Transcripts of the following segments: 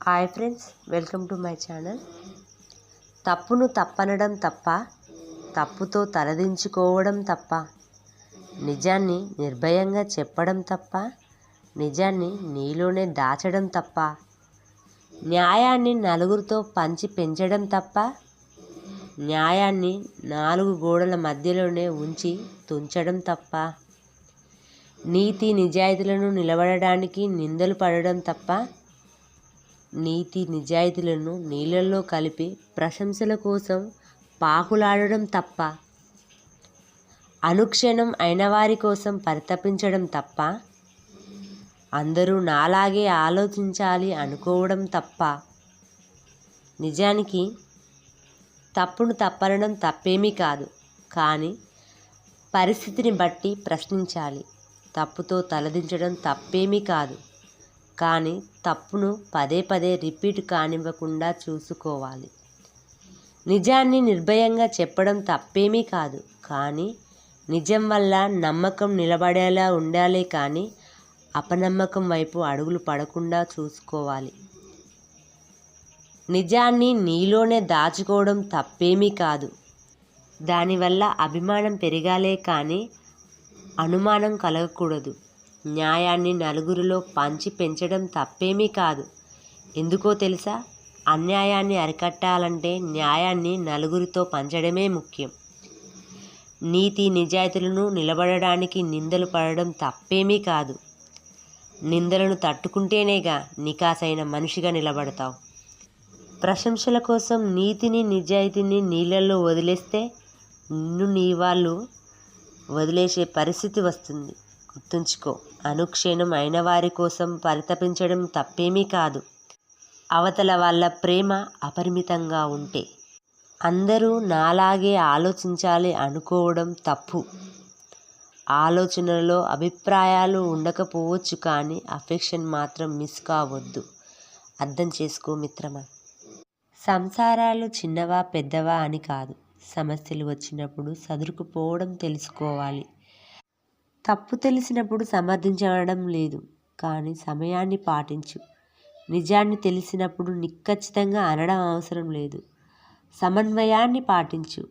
Hi friends welcome to my channel తప్పును తప్పనడం తప్ప తప్పుతో తలదించుకోవడం తప్ప నిజాన్ని నిర్భయంగా చెప్పడం తప్ప నిజాన్ని నీలోనే దాచడం తప్ప న్యాయాన్ని నలుగురితో పంచి పెంచడం తప్ప న్యాయాన్ని నాలుగు గోడల మధ్యలోనే ఉంచి తుంచడం తప్ప నీతి నిజాయితీలను నిలబడడానికి నిందలు పడడం తప్ప నీతి నిజాయితీలను నీళ్ళల్లో కలిపి ప్రశంసల కోసం పాకులాడడం తప్ప అనుక్షణం అయినవారి కోసం పరితపించడం తప్ప అందరూ నాలాగే ఆలోచించాలి అనుకోవడం తప్ప. నిజానికి తప్పును తప్పనడం తప్పేమీ కాదు కానీ పరిస్థితిని బట్టి ప్రశ్నించాలి. తప్పుతో తలదించడం తప్పేమీ కాదు. కానీ తప్పును పదే పదే రిపీట్ కానివ్వకుండా చూసుకోవాలి. నిజాన్ని నిర్భయంగా చెప్పడం తప్పేమీ కాదు. కానీ నిజం వల్ల నమ్మకం నిలబడేలా ఉండాలే కానీ అపనమ్మకం వైపు అడుగులు పడకుండా చూసుకోవాలి. నిజాన్ని నీలోనే దాచుకోవడం తప్పేమీ కాదు. దానివల్ల అభిమానం పెరగాలే కానీ అనుమానం కలగకూడదు. న్యాయాన్ని నలుగురిలో పంచి పెంచడం తప్పేమీ కాదు. ఎందుకో తెలుసా? అన్యాయాన్ని అరికట్టాలంటే న్యాయాన్ని నలుగురితో పంచడమే ముఖ్యం. నీతి నిజాయితీలను నిలబడడానికి నిందలు పడడం తప్పేమీ కాదు. నిందలను తట్టుకుంటేనేగా నికాసైన మనిషిగా నిలబడతావు. ప్రశంసల కోసం నీతిని నిజాయితీని నీళ్ళల్లో వదిలేస్తే నిన్ను నీ వాళ్ళు వదిలేసే పరిస్థితి వస్తుంది. గుర్తుంచుకో. అనుక్షణం అయిన వారి కోసం పరితపించడం తప్పేమీ కాదు. అవతల వాళ్ళ ప్రేమ అపరిమితంగా ఉంటే. అందరూ నాలాగే ఆలోచించాలి అనుకోవడం తప్పు. ఆలోచనలో అభిప్రాయాలు ఉండకపోవచ్చు కానీ అఫెక్షన్ మాత్రం మిస్ కావద్దు. అర్థం చేసుకో మిత్రమా? సంసారాలు చిన్నవా పెద్దవా అని కాదు. సమస్యలు వచ్చినప్పుడు సదురుకుపోవడం తెలుసుకోవాలి. తప్పు తెలిసినప్పుడు సమర్థించడం లేదు కానీ సమయాన్ని పాటించు. నిజాన్ని తెలిసినప్పుడు నిక్కచ్చితంగా అనడం అవసరం లేదు. సమన్వయాన్ని పాటించు.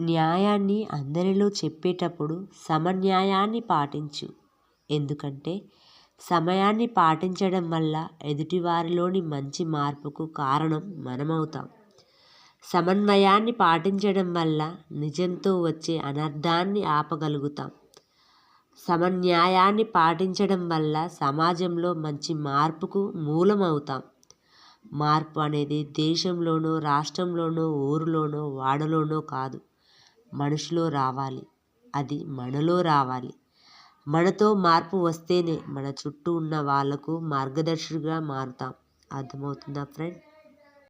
న్యాయాన్ని అందరిలో చెప్పేటప్పుడు సమన్యాయాన్ని పాటించు. ఎందుకంటే సమయాన్ని పాటించడం వల్ల ఎదుటివారిలోని మంచి మార్పుకు కారణం మనమవుతాం. సమన్వయాన్ని పాటించడం వల్ల నిజంతో వచ్చే అనర్థాన్ని ఆపగలుగుతాం. సమన్యాయాన్ని పాటించడం వల్ల సమాజంలో మంచి మార్పుకు మూలమవుతాం. మార్పు అనేది దేశంలోనో రాష్ట్రంలోనో ఊరిలోనో వాడలోనో కాదు. మనిషిలో రావాలి. అది మనలో రావాలి. మనతో మార్పు వస్తేనే మన చుట్టూ ఉన్న వాళ్ళకు మార్గదర్శిగా మారుతాం. అర్థమవుతుందా ఫ్రెండ్?